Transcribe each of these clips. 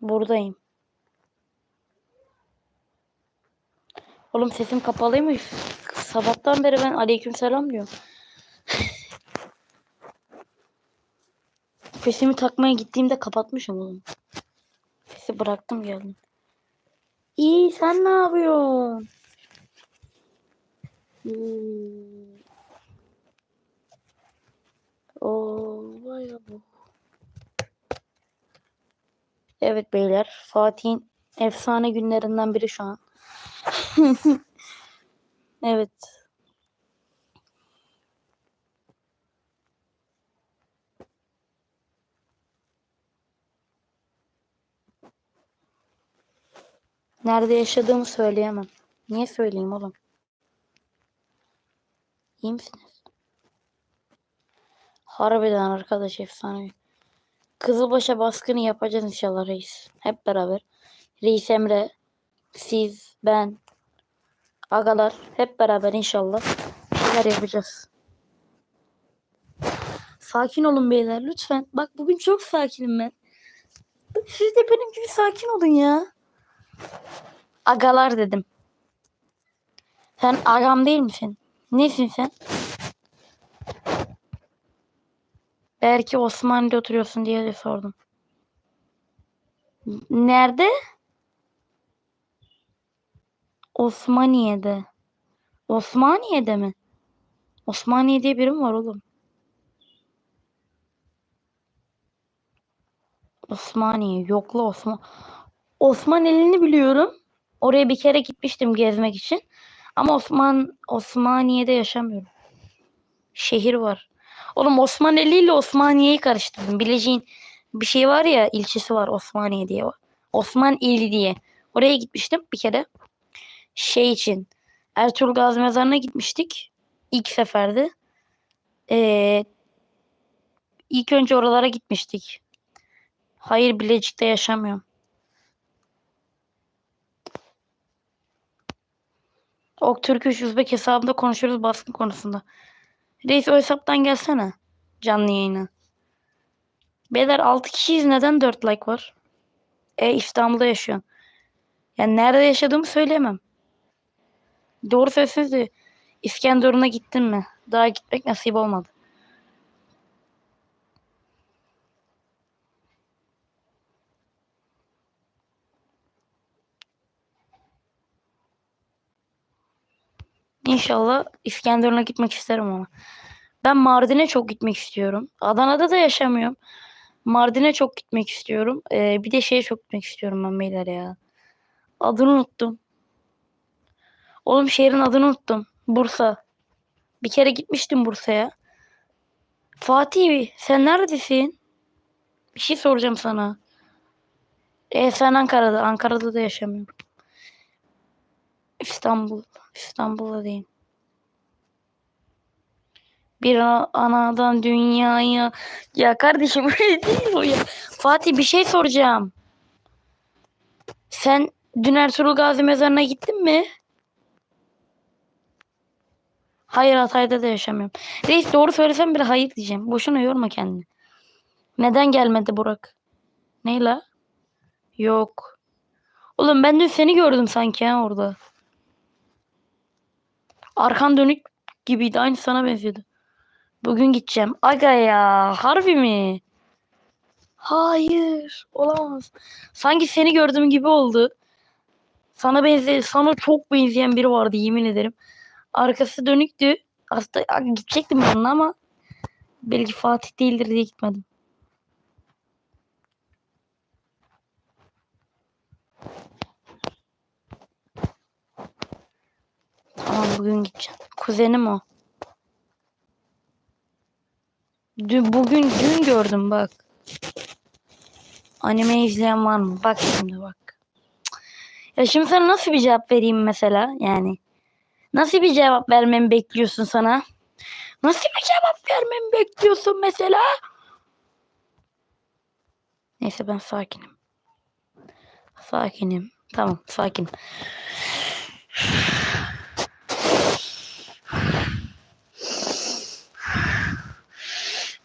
Buradayım. Oğlum sesim kapalıymış. Sabahtan beri ben aleykümselam diyorum. Sesimi takmaya gittiğimde kapatmışım oğlum. Sesi bıraktım geldim. İyi sen ne yapıyorsun? Hmm. Oo, vay bu. Evet beyler, Fatih'in efsane günlerinden biri şu an. evet. Nerede yaşadığımı söyleyemem. Niye söyleyeyim oğlum? İyi misiniz? Harbiden arkadaş efsane. Kızılbaş'a baskını yapacağız inşallah reis. Hep beraber. Reis Emre, siz, ben, agalar hep beraber inşallah bir şeyler yapacağız. Sakin olun beyler lütfen. Bak bugün çok sakinim ben. Siz de benim gibi sakin olun ya. Agalar dedim. Sen agam değil misin? Nesin sen? Belki Osmanlı'da oturuyorsun diye de sordum. Nerede? Osmaniye'de. Osmaniye'de mi? Osmaniye diye biri mi var oğlum? Osmaniye. Yokla Osman. Osmaneli'ni biliyorum. Oraya bir kere gitmiştim gezmek için. Ama Osman Osmaniye'de yaşamıyorum. Şehir var. Oğlum Osmaneli ile Osmaniye'yi karıştırdım. Bilecik'in bir şey var ya ilçesi var Osmaniye diye. Osmaneli diye. Oraya gitmiştim bir kere. Şey için. Ertuğrul Gazi Mezarı'na gitmiştik. İlk seferde. Ee, ilk önce oralara gitmiştik. Hayır Bilecik'te yaşamıyorum. Ok Türk Üzbek hesabında konuşuyoruz baskın konusunda. Reis o hesaptan gelsene. Canlı yayına. Beyler 6 kişiyiz neden 4 like var? E İstanbul'da yaşıyorsun. Yani nerede yaşadığımı söyleyemem. Doğru söyleseniz de İskenderun'a gittin mi? Daha gitmek nasip olmadı. İnşallah İskenderun'a gitmek isterim ama. Ben Mardin'e çok gitmek istiyorum. Adana'da da yaşamıyorum. Mardin'e çok gitmek istiyorum. Ee, bir de şeye çok gitmek istiyorum ben beyler ya. Adını unuttum. Oğlum şehrin adını unuttum. Bursa. Bir kere gitmiştim Bursa'ya. Fatih sen neredesin? Bir şey soracağım sana. E sen Ankara'da. Ankara'da da yaşamıyorum. İstanbul. İstanbul'da değil. Bir ana- anadan dünyaya. Ya kardeşim öyle değil o ya. Fatih bir şey soracağım. Sen dün Ertuğrul Gazi Mezarı'na gittin mi? Hayır Hatay'da da yaşamıyorum. Reis doğru söylesem bile hayır diyeceğim. Boşuna yorma kendini. Neden gelmedi Burak? Neyla? Yok. Oğlum ben dün seni gördüm sanki ha orada. Arkan dönük gibiydi. Aynı sana benziyordu. Bugün gideceğim. Aga ya. Harbi mi? Hayır. Olamaz. Sanki seni gördüğüm gibi oldu. Sana benze sana çok benzeyen biri vardı yemin ederim. Arkası dönüktü. Aslında gidecektim yanına ama belki Fatih değildir diye gitmedim. Tamam bugün gideceğim. Kuzenim o. Dün, bugün dün gördüm bak. Anime izleyen var mı? Bak şimdi bak. Ya şimdi sana nasıl bir cevap vereyim mesela? Yani nasıl bir cevap vermemi bekliyorsun sana? Nasıl bir cevap vermemi bekliyorsun mesela? Neyse ben sakinim. Sakinim. Tamam sakin.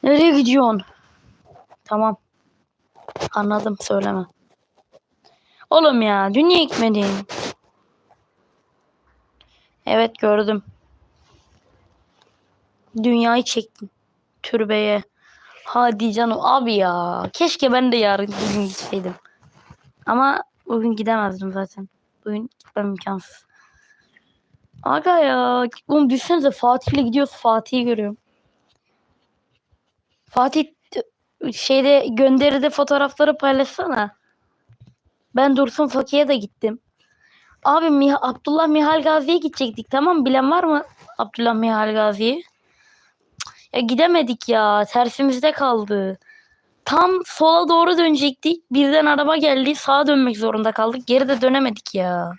Nereye gidiyorsun? Tamam. Anladım söyleme. Oğlum ya dün gitmedin? Evet gördüm. Dünyayı çektim. Türbeye. Hadi canım abi ya. Keşke ben de yarın bugün gitseydim. Ama bugün gidemezdim zaten. Bugün gitmem imkansız. Aga ya. Oğlum düşünsenize Fatih'le gidiyoruz. Fatih'i görüyorum. Fatih şeyde gönderide fotoğrafları paylaşsana. Ben Dursun Fakir'e de gittim. Abi Mih- Abdullah Mihal Gazi'ye gidecektik tamam? Bilen var mı Abdullah Mihal Gazi'yi? Ya gidemedik ya. Tersimizde kaldı. Tam sola doğru dönecektik. Birden araba geldi. Sağa dönmek zorunda kaldık. Geri de dönemedik ya.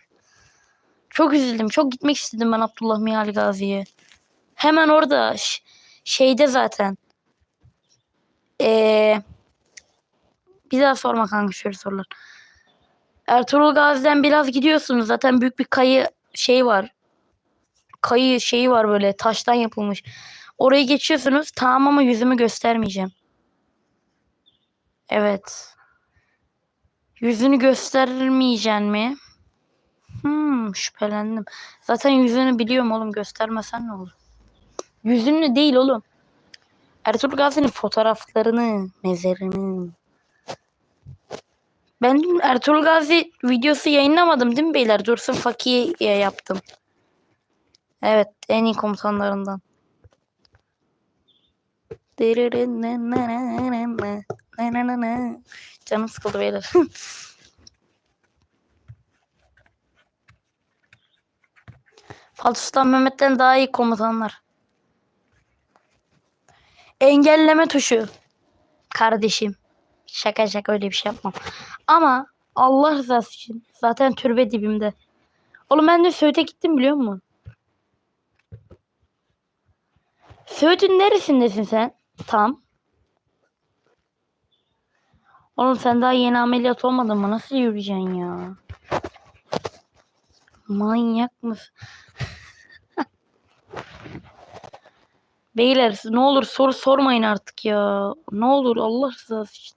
Çok üzüldüm. Çok gitmek istedim ben Abdullah Mihal Gazi'ye. Hemen orada şeyde zaten. Ee, bir daha sorma kanka şöyle sorular. Ertuğrul Gazi'den biraz gidiyorsunuz. Zaten büyük bir kayı şey var. Kayı şeyi var böyle taştan yapılmış. Orayı geçiyorsunuz. Tamam ama yüzümü göstermeyeceğim. Evet. Yüzünü göstermeyeceksin mi? Hmm, şüphelendim. Zaten yüzünü biliyorum oğlum. Göstermesen ne olur? Yüzünü değil oğlum. Ertuğrul Gazi'nin fotoğraflarını, mezarını. Ben Ertuğrul Gazi videosu yayınlamadım değil mi beyler? Dursun Faki'ye yaptım. Evet, en iyi komutanlarından. Canım sıkıldı beyler. Fatih Sultan Mehmet'ten daha iyi komutanlar. Engelleme tuşu. Kardeşim. Şaka şaka öyle bir şey yapmam. Ama Allah rızası için zaten türbe dibimde. Oğlum ben de Söğüt'e gittim biliyor musun? Söğüt'ün neresindesin sen? Tam. Oğlum sen daha yeni ameliyat olmadın mı? Nasıl yürüyeceksin ya? Manyak mısın? Beyler ne olur soru sormayın artık ya. Ne olur Allah rızası için.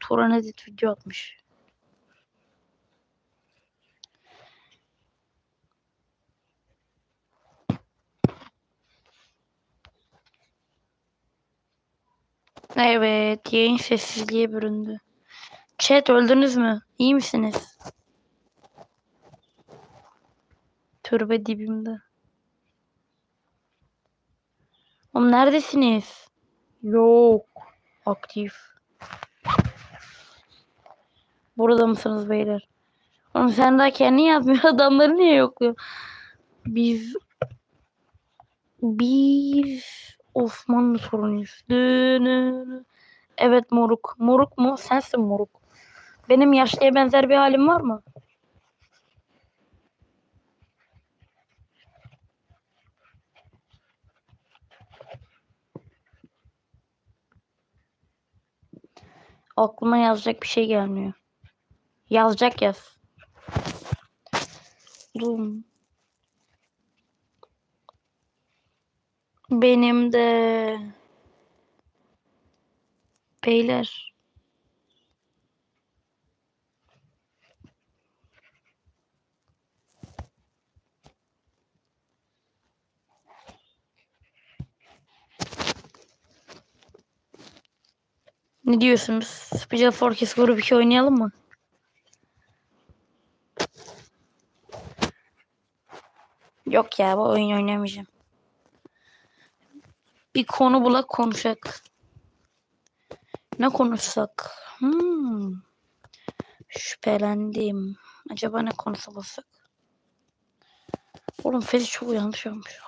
Turan edit video atmış. Evet, yayın sessizliğe büründü. Chat öldünüz mü? İyi misiniz? Türbe dibimde. Oğlum neredesiniz? Yok. Aktif. Burada mısınız beyler? Oğlum sen daha kendi yazmıyor. Adamları niye yokluyor? Biz biz Osmanlı sorunuyuz. Evet moruk. Moruk mu? Sensin moruk. Benim yaşlıya benzer bir halim var mı? Aklıma yazacak bir şey gelmiyor. Yazacak yaz. Dur. Benim de beyler ne diyorsunuz? Special Forces Grup 2 oynayalım mı? Yok ya bu oyun oynamayacağım. Bir konu bulak konuşak. Ne konuşsak? Hmm. Şüphelendim. Acaba ne konusu bulsak? Oğlum Fezi çok yanlış olmuş.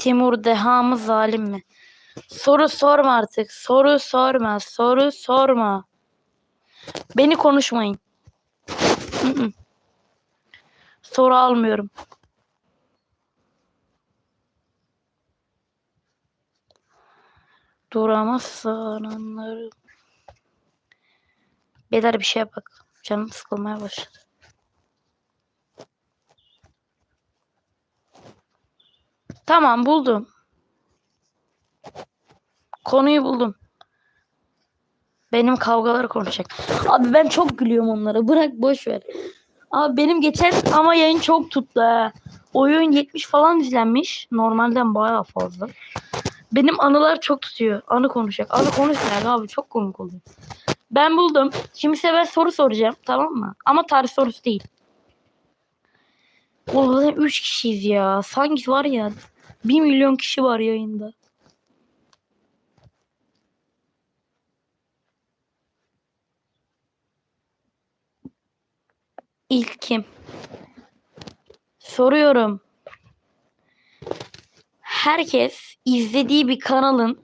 Timur deha mı zalim mi? Soru sorma artık. Soru sorma. Soru sorma. Beni konuşmayın. Soru almıyorum. Duramazsan anlarım. Beyler bir şey bak. Canım sıkılmaya başladı. Tamam buldum. Konuyu buldum. Benim kavgaları konuşacak. Abi ben çok gülüyorum onlara. Bırak boş ver. Abi benim geçen ama yayın çok tuttu ha. Oyun 70 falan izlenmiş. Normalden bayağı fazla. Benim anılar çok tutuyor. Anı konuşacak. Anı konuşmayan abi çok komik oluyor. Ben buldum. Şimdi size ben soru soracağım. Tamam mı? Ama tarih sorusu değil. Oğlum zaten 3 kişiyiz ya. Sanki var ya 1 milyon kişi var yayında. İlk kim? Soruyorum. Herkes izlediği bir kanalın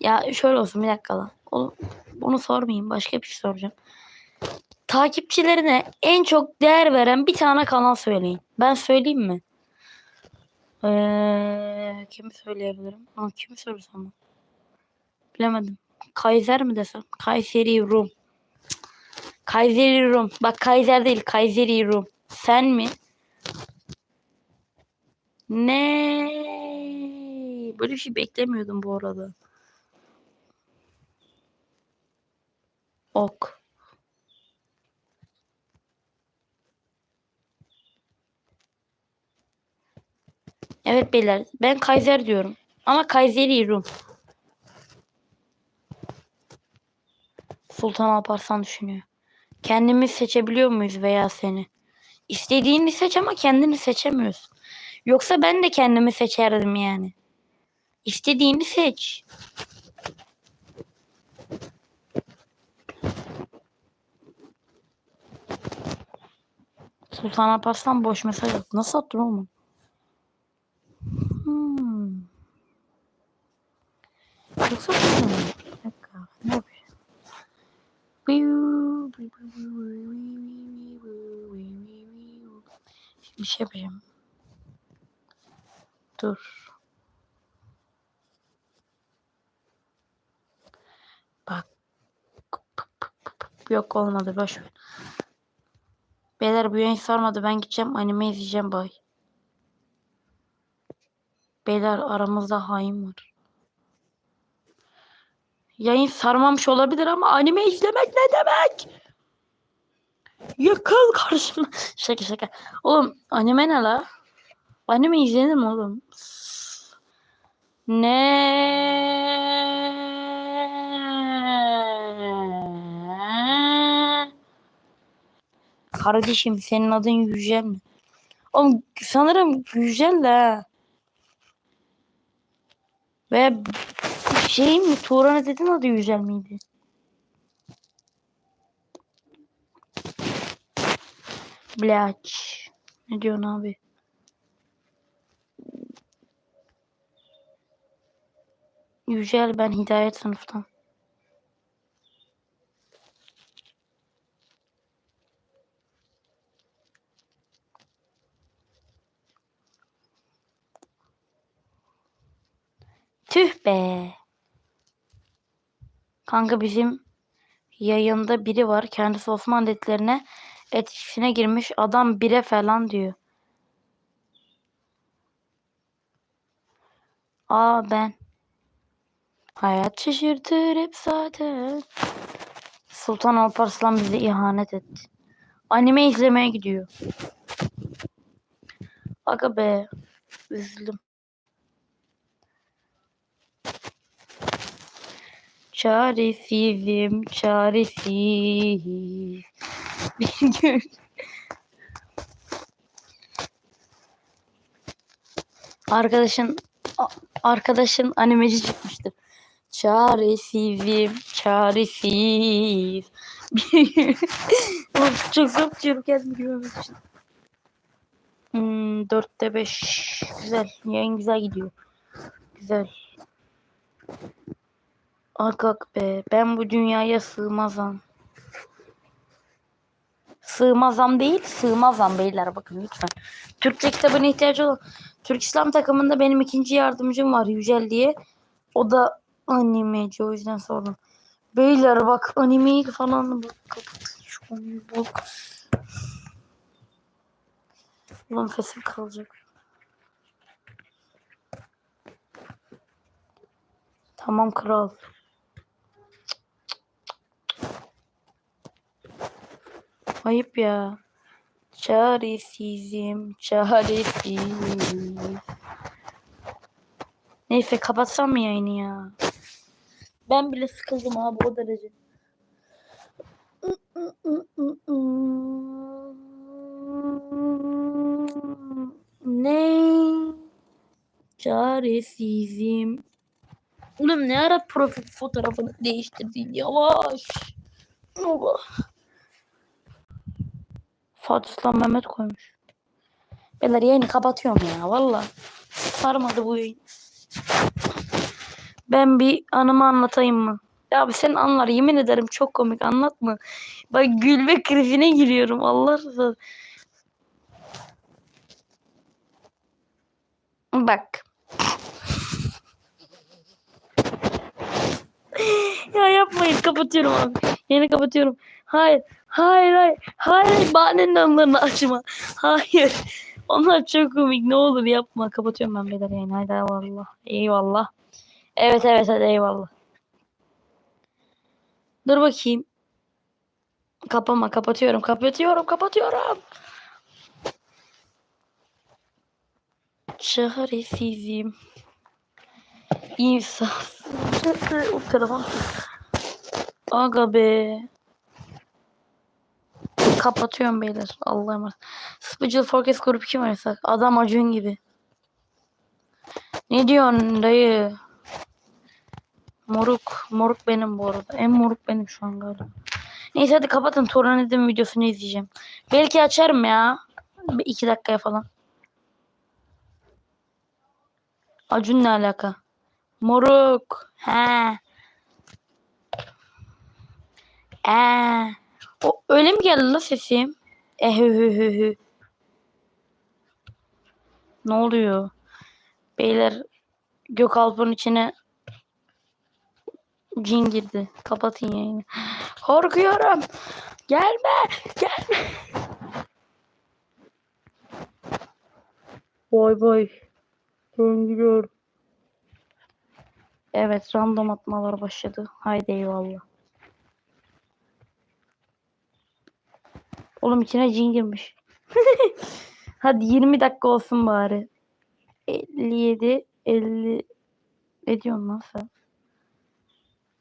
ya şöyle olsun bir dakika lan. Oğlum, bunu sormayayım. Başka bir şey soracağım. Takipçilerine en çok değer veren bir tane kanal söyleyin. Ben söyleyeyim mi? Ee, kimi söyleyebilirim? Ama kimi söylesem? Bilemedim. Kaiser mi desem? Kayseri Rum. Kayseri Rum. Bak Kaiser değil Kayseri Rum. Sen mi? Ne? Böyle bir şey beklemiyordum bu arada. Ok. Evet beyler ben Kaiser diyorum. Ama Kayseri Rum. Sultan Alparslan düşünüyor. Kendimiz seçebiliyor muyuz veya seni? İstediğini seç ama kendini seçemiyorsun. Yoksa ben de kendimi seçerdim yani. İstediğini seç. Sultan Alparslan boş mesaj attı. Nasıl attın oğlum? Yoksa burada mı? Bir dakika. Ne yapıyor? Şimdi şey yapacağım. Dur. Bak. Yok olmadı. Boş ver. Beyler bu yayın sarmadı. Ben gideceğim anime izleyeceğim. Bay. Beyler aramızda hain var. Yayın sarmamış olabilir ama anime izlemek ne demek? Yıkıl karşıma. şaka şaka. Oğlum anime ne la? Anime izlenir mi oğlum? Ne? Kardeşim senin adın Yücel mi? Oğlum sanırım Yücel de. Ve şey mi? Turan dedin adı Yücel miydi? Blaç. Ne diyorsun abi? Yücel ben Hidayet sınıftan. Tüh be. Kanka bizim yayında biri var. Kendisi Osman dediklerine etkisine girmiş. Adam bire falan diyor. Aa ben. Hayat şaşırtır hep zaten. Sultan Alparslan bize ihanet etti. Anime izlemeye gidiyor. Aga be. Üzüldüm. Çaresizim, çaresiz. Bir gün. Arkadaşın arkadaşın animeci çıkmıştı. Çaresizim, çaresiz. Bir gün. çok zor çürüken görmemiştim. Hmm, 4'te 5. Güzel. Yayın güzel gidiyor. Güzel. Ah, Ak be ben bu dünyaya sığmazam. Sığmazam değil sığmazam beyler bakın lütfen. Türkçe kitabına ihtiyacı olan. Türk İslam takımında benim ikinci yardımcım var Yücel diye. O da animeci o yüzden sordum. Beyler bak animeyi falan bak. Şu konuyu bak. Ulan fesim kalacak. Tamam kral. Ayıp ya. Çaresizim, çaresiz. Neyse kapatsam mı yayını ya? Ben bile sıkıldım abi o derece. Ne? Çaresizim. Oğlum ne ara profil fotoğrafını değiştirdin yavaş. Allah. Fatih Sultan Mehmet koymuş. Beyler yayını kapatıyorum ya valla. Sarmadı bu yayın. Ben bir anımı anlatayım mı? Ya abi sen anlar yemin ederim çok komik anlatma. Bak gülme krizine giriyorum Allah razı Bak. ya yapmayın kapatıyorum abi. Yeni kapatıyorum. Hayır. Hayır hayır. Hayır bahanenin anlarını açma. Hayır. Onlar çok komik. Ne olur yapma. Kapatıyorum ben beyler yayını. Haydi eyvallah. Eyvallah. Evet evet hadi eyvallah. Dur bakayım. Kapama kapatıyorum. Kapatıyorum. Kapatıyorum. Çaresizim. İnsaf. o telefon. Aga be. Kapatıyorum beyler. Allah'a emanet. Spıcıl Forecast grubu kim oynasak? Adam Acun gibi. Ne diyorsun dayı? Moruk. Moruk benim bu arada. En moruk benim şu an galiba. Neyse hadi kapatın. Turan Edim videosunu izleyeceğim. Belki açarım ya. Bir iki dakikaya falan. Acun ne alaka? Moruk. He. Eee. O öyle mi geldi la sesim? Ehühühühü. Ne oluyor? Beyler Gökalp'ın içine cin girdi. Kapatın yayını. Korkuyorum. Gelme. Gelme. Boy boy. Döndürüyorum. Evet random atmalar başladı. Haydi eyvallah. Oğlum içine cin girmiş. Hadi 20 dakika olsun bari. 57 50 ne diyorsun lan sen?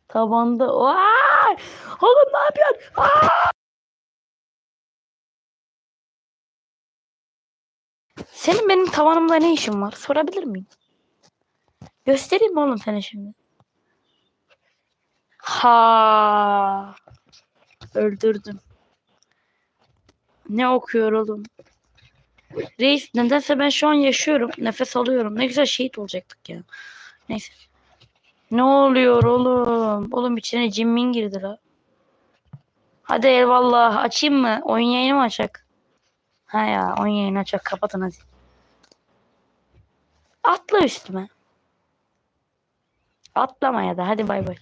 Tabanda. Vay! Oğlum ne yapıyorsun? Aa! Senin benim tavanımda ne işin var? Sorabilir miyim? Göstereyim mi oğlum sana şimdi? Ha! Öldürdüm. Ne okuyor oğlum? Reis nedense ben şu an yaşıyorum. Nefes alıyorum. Ne güzel şehit olacaktık ya. Neyse. Ne oluyor oğlum? Oğlum içine cimmin girdi la. Hadi eyvallah. Açayım mı? Oyun yayını mı açak? Ha ya oyun yayını açak. Kapatın hadi. Atla üstüme. Atlama ya da hadi bay bay.